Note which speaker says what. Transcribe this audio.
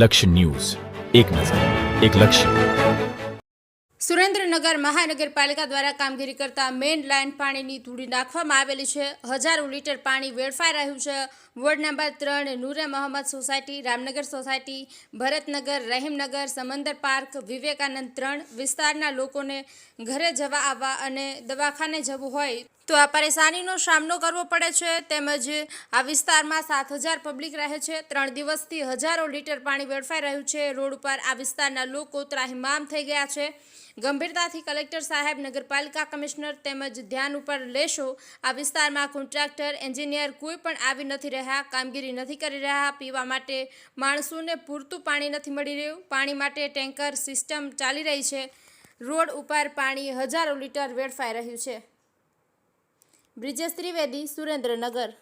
Speaker 1: લક્ષ્ય ન્યૂઝ. એક નજર, એક લક્ષ્ય.
Speaker 2: સુરેન્દ્રનગર મહાનગરપાલિકા દ્વારા કામગીરી કરતા મેઇન લાઇન પાણીની ધૂળી નાખવામાં આવેલી છે. હજારો લીટર પાણી વેડફાઈ રહ્યું છે. વોર્ડ નંબર ત્રણ, Noore Mohammad society, Ramnagar society, Bharatnagar, Rahimnagar, Samandar park, Vivekanand ત્રણ વિસ્તારના લોકોને ઘરે જવા આવવા અને દવાખાને જવું હોય તો આ પરેશાનીનો સામનો કરવો પડે છે. તેમજ આ વિસ્તારમાં સાત હજાર પબ્લિક રહે છે. ત્રણ દિવસથી હજારો લીટર પાણી વેડફાઈ રહ્યું છે. રોડ ઉપર આ વિસ્તારના લોકો ત્રાહિમામ થઈ ગયા છે. ગંભીરતાથી કલેક્ટર સાહેબ, નગરપાલિકા કમિશનર તેમજ ધ્યાન ઉપર લેશો, આ વિસ્તારમાં કોન્ટ્રાક્ટર, એન્જિનિયર કોઈ પણ આવી નથી રહ્યા, કામગીરી નથી કરી રહ્યા, પીવા માટે માણસોને પૂરતું પાણી નથી મળી રહ્યું, પાણી માટે ટેન્કર સિસ્ટમ ચાલી રહી છે. રોડ ઉપર પાણી હજારો લીટર વેડફાઈ રહ્યું છે. બ્રિજેશ ત્રિવેદી સુરેન્દ્રનગર